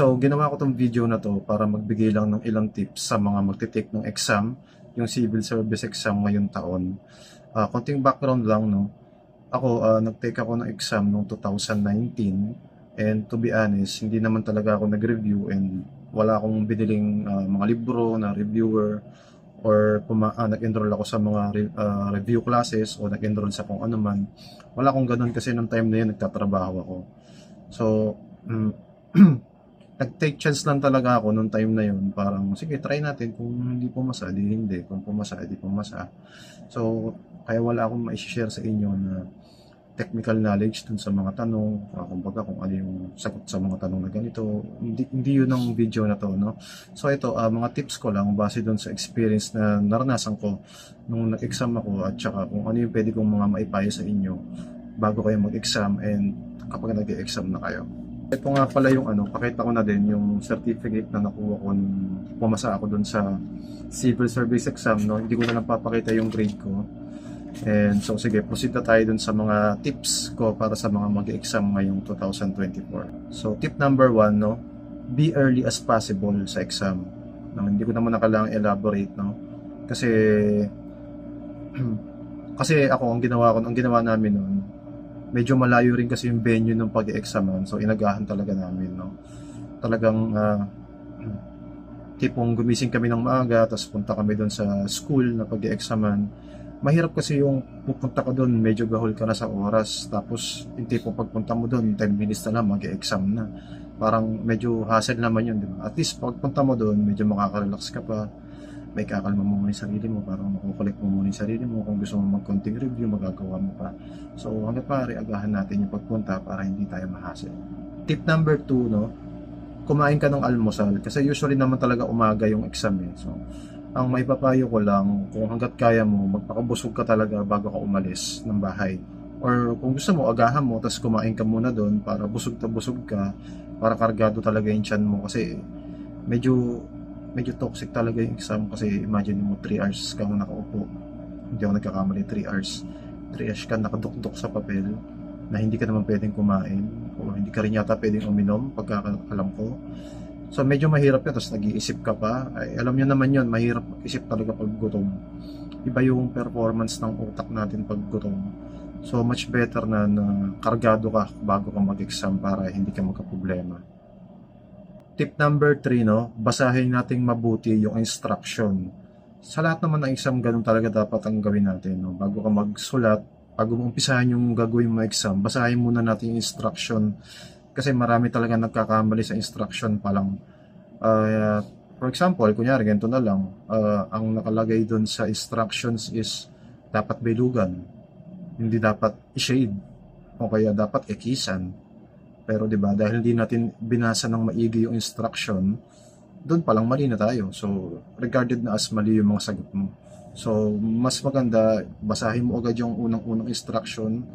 So, ginawa ko tong video na to para magbigay lang ng ilang tips sa mga magte-take ng exam, yung civil service exam ngayong taon. Ah, konting background lang, no? Ako, ah, nag-take ako ng exam noong 2019 and to be honest, hindi naman talaga ako nag-review and wala akong biniling ah, mga libro na reviewer or puma- ah, nag-enroll ako sa mga re- ah, review classes o nag-enroll sa kung ano man. Wala akong ganun kasi nung time na yun, nagtatrabaho ako. So, mm, nag-take chance lang talaga ako nung time na yun. Parang, sige, try natin. Kung hindi pumasa, di hindi. Kung pumasa, di pumasa. So, kaya wala akong ma-share sa inyo na technical knowledge dun sa mga tanong, uh, kumbaga kung ano yung sagot sa mga tanong na ganito. Hindi, hindi yun ang video na to, no? So ito, ah, mga tips ko lang base dun sa experience na naranasan ko nung nag-exam ako at saka kung ano yung pwede kong mga maipayo sa inyo bago kayo mag-exam and kapag nag-exam na kayo. Ito nga pala yung ano, pakita ko na din yung certificate na nakuha ko nung pumasa ako dun sa civil service exam, no? Hindi ko na lang papakita yung grade ko. And so sige, proceed na tayo dun sa mga tips ko para sa mga mag-exam ngayong 2024. So tip number one, no? Be early as possible sa exam. No, hindi ko naman nakailangan elaborate, no? Kasi kasi ako ang ginawa ko, ang ginawa namin noon, medyo malayo rin kasi yung venue ng pag-examan. So inagahan talaga namin, no? Talagang ah, tipong gumising kami ng maaga, tapos punta kami doon sa school na pag-examan. Mahirap kasi yung pupunta ka doon, medyo gahol ka na sa oras. Tapos, yung tipong pagpunta mo doon, 10 minutes na lang, mag-exam na. Parang medyo hassle naman yun, di ba? At least, pagpunta mo doon, medyo makaka-relax ka pa. May kakalma mo muna yung sarili mo, parang makukulik mo muna yung sarili mo. Kung gusto mo mag-content review, magagawa mo pa. So, hanggang pare, agahan natin yung pagpunta para hindi tayo mahassle. Tip number 2, no? kumain ka ng almusal kasi usually naman talaga umaga yung exam eh. So, ang may papayo ko lang, kung hanggat kaya mo, magpakabusog ka talaga bago ka umalis ng bahay. Or kung gusto mo, agahan mo, tapos kumain ka muna doon para busog na busog ka, para kargado talaga yung tiyan mo kasi medyo medyo toxic talaga yung exam kasi imagine mo 3 hours kang nakaupo. Hindi ako nagkakamali, 3 hours. 3 hours ka nakadukdok sa papel na hindi ka naman pwedeng kumain o hindi ka rin yata pwedeng uminom pagkakalam ko. So medyo mahirap yun, tapos nag-iisip ka pa. Ay, alam nyo naman yun, mahirap mag-isip talaga pag gutom. Iba yung performance ng utak natin pag gutom. So much better na, na kargado ka bago ka mag-exam para hindi ka magka-problema. Tip number 3, no? basahin nating mabuti yung instruction. Sa lahat naman ng exam, ganun talaga dapat ang gawin natin. No? Bago ka magsulat, bago mo umpisahan yung gagawin mo exam, basahin muna natin yung instruction kasi marami talaga nagkakamali sa instruction pa lang. Uh, for example, kunyari, ganito na lang, uh, ang nakalagay doon sa instructions is dapat bilugan, hindi dapat i-shade, o kaya dapat ikisan. Pero 'di ba, dahil hindi natin binasa ng maigi yung instruction, doon pa lang mali na tayo. So, regarded na as mali yung mga sagot mo. So, mas maganda, basahin mo agad yung unang-unang instruction,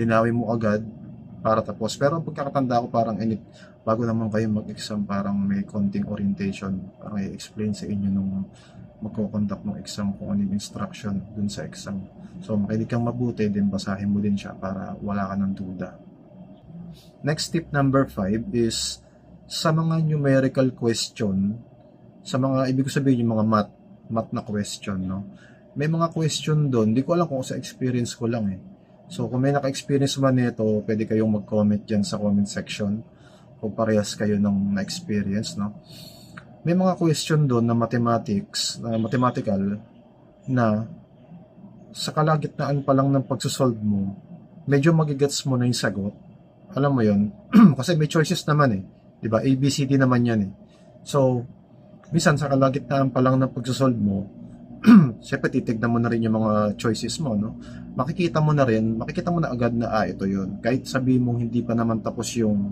linawin mo agad para tapos. Pero ang pagkakatanda ko parang init, bago naman kayo mag-exam, parang may konting orientation. Parang i-explain sa inyo nung magko-conduct ng exam kung ano yung instruction dun sa exam. So, makinig kang mabuti, din basahin mo din siya para wala ka ng duda. Next tip number 5 is sa mga numerical question, sa mga, ibig sabihin yung mga math, math na question, no? May mga question doon, di ko alam kung sa experience ko lang eh. So, kung may naka-experience man nito, pwede kayong mag-comment dyan sa comment section kung parehas kayo ng na-experience, no? May mga question doon na mathematics, na mathematical, na sa kalagitnaan pa lang ng pagsusolve mo, medyo magigets mo na yung sagot. Alam mo yon Kasi may choices naman eh. 'Di ba? ABCD naman yan eh. So, minsan sa kalagitnaan pa lang ng pagsusolve mo, syempre titignan mo na rin yung mga choices mo, no? Makikita mo na rin, makikita mo na agad na, ah, ito yun. Kahit sabihin mong hindi pa naman tapos yung,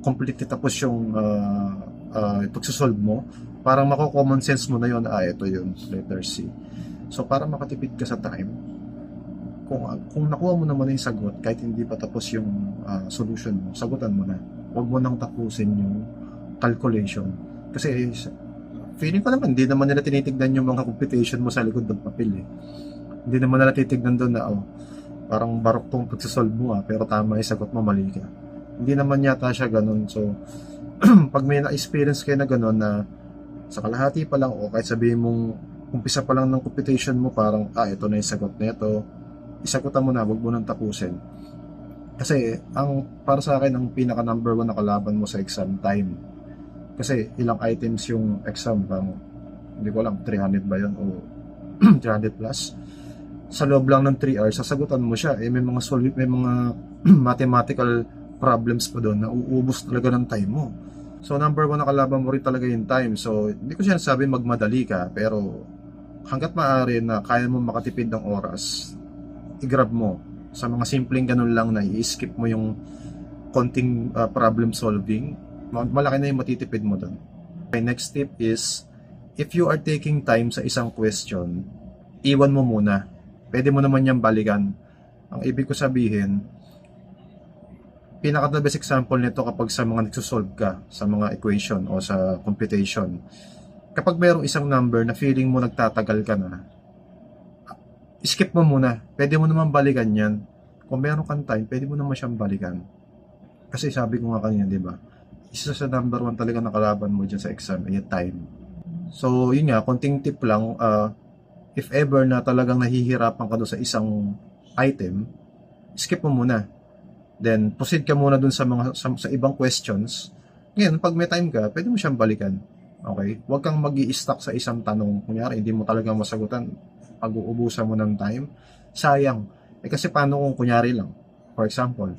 completely tapos yung uh, uh, pagsusolve mo, parang mako-common sense mo na yun, ah, ito yun, letter C. So, para makatipid ka sa time, kung, kung nakuha mo naman yung sagot, kahit hindi pa tapos yung uh, solution mo, sagutan mo na. Huwag mo nang tapusin yung calculation. Kasi feeling ko naman, hindi naman nila tinitignan yung mga computation mo sa likod ng papel eh. Hindi naman nila titignan doon na, oh, parang barok tong pagsasolve mo ah, pero tama yung sagot mo, mali ka. Hindi naman yata siya ganun. So, pag may na-experience kayo na gano'n na sa kalahati pa lang o kahit sabihin mong umpisa pa lang ng computation mo parang ah ito na yung sagot na ito isagutan mo na wag mo nang tapusin kasi ang para sa akin ang pinaka number one na kalaban mo sa exam time kasi ilang items yung exam bang hindi ko alam 300 ba yun o 300 plus sa loob lang ng 3 hours sasagutan mo siya eh may mga solve may mga mathematical problems pa doon na uubos talaga ng time mo So number one na kalaban mo rin talaga yung time. So hindi ko siya nasabi magmadali ka, pero hanggat maaari na kaya mo makatipid ng oras, i-grab mo. Sa mga simpleng ganun lang na i-skip mo yung konting uh, problem solving, ma- malaki na yung matitipid mo doon. My next tip is, if you are taking time sa isang question, iwan mo muna. Pwede mo naman yung balikan. Ang ibig ko sabihin, pinaka the example nito kapag sa mga nagsosolve ka sa mga equation o sa computation. Kapag mayroong isang number na feeling mo nagtatagal ka na, skip mo muna. Pwede mo naman balikan yan. Kung meron kang time, pwede mo naman siyang balikan. Kasi sabi ko nga kanina, di ba? Isa sa number one talaga nakalaban mo dyan sa exam ay time. So, yun nga, konting tip lang, uh, if ever na talagang nahihirapan ka doon sa isang item, skip mo muna Then, proceed ka muna dun sa mga sa, sa ibang questions. Ngayon, pag may time ka, pwede mo siyang balikan. Okay? Huwag kang mag stuck sa isang tanong. Kunyari, hindi mo talaga masagutan. Pag-uubusan mo ng time. Sayang. Eh kasi paano kung kunyari lang? For example,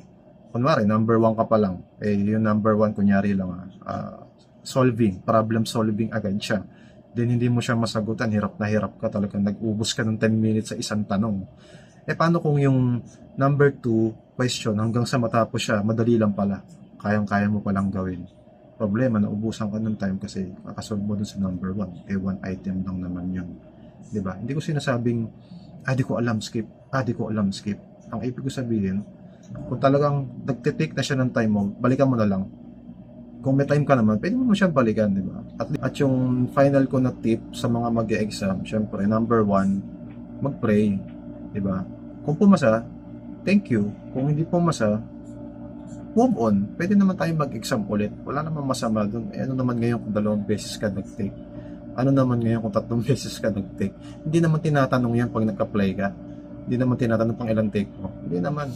kunwari, number one ka pa lang. Eh, yung number one, kunyari lang, uh, solving, problem solving agad siya. Then, hindi mo siya masagutan. Hirap na hirap ka talaga. Nag-ubos ka ng 10 minutes sa isang tanong. Eh, paano kung yung number two, question hanggang sa matapos siya, madali lang pala. Kayang-kaya mo palang gawin. Problema, naubusan ka ng time kasi kakasolve mo dun sa number one. Eh, one item lang naman yun. Ba diba? Hindi ko sinasabing, ah, di ko alam, skip. Ah, di ko alam, skip. Ang ibig ko sabihin, kung talagang nagtitake na siya ng time mo, balikan mo na lang. Kung may time ka naman, pwede mo siyang balikan, di ba? At, at yung final ko na tip sa mga mag exam syempre, number one, mag-pray, di ba? Kung pumasa, thank you. Kung hindi pumasa, move on. Pwede naman tayo mag-exam ulit. Wala namang masama dun. Eh, ano naman ngayon kung dalawang beses ka nag-take? Ano naman ngayon kung tatlong beses ka nag-take? Hindi naman tinatanong yan pag nag-apply ka. Hindi naman tinatanong pang ilang take mo. Hindi naman.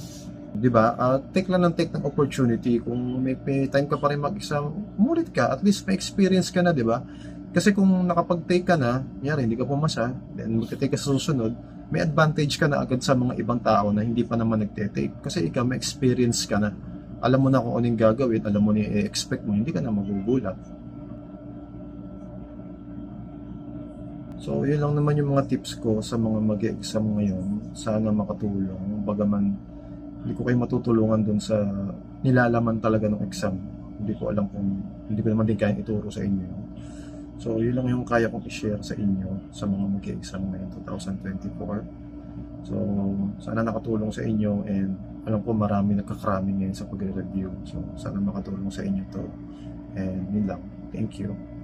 Di ba? Uh, take lang ng take ng opportunity. Kung may, may time ka pa rin mag-exam, umulit ka. At least may experience ka na, di ba? Kasi kung nakapag-take ka na, yari, hindi ka pumasa, then mag-take ka sa susunod, may advantage ka na agad sa mga ibang tao na hindi pa naman nagte-take. Kasi ikaw, may experience ka na. Alam mo na kung anong gagawin, alam mo na i-expect mo, hindi ka na magugulat. So, yun lang naman yung mga tips ko sa mga mag-exam ngayon. Sana makatulong. Bagaman, hindi ko kayo matutulungan dun sa nilalaman talaga ng exam. Hindi ko alam kung, hindi ko naman din kaya ituro sa inyo. So, yun lang yung kaya kong i-share sa inyo sa mga mag-exam ngayon 2024. So, sana nakatulong sa inyo and alam ko marami nagkakramming ngayon sa pagre-review. So, sana makatulong sa inyo to. And yun lang. Thank you.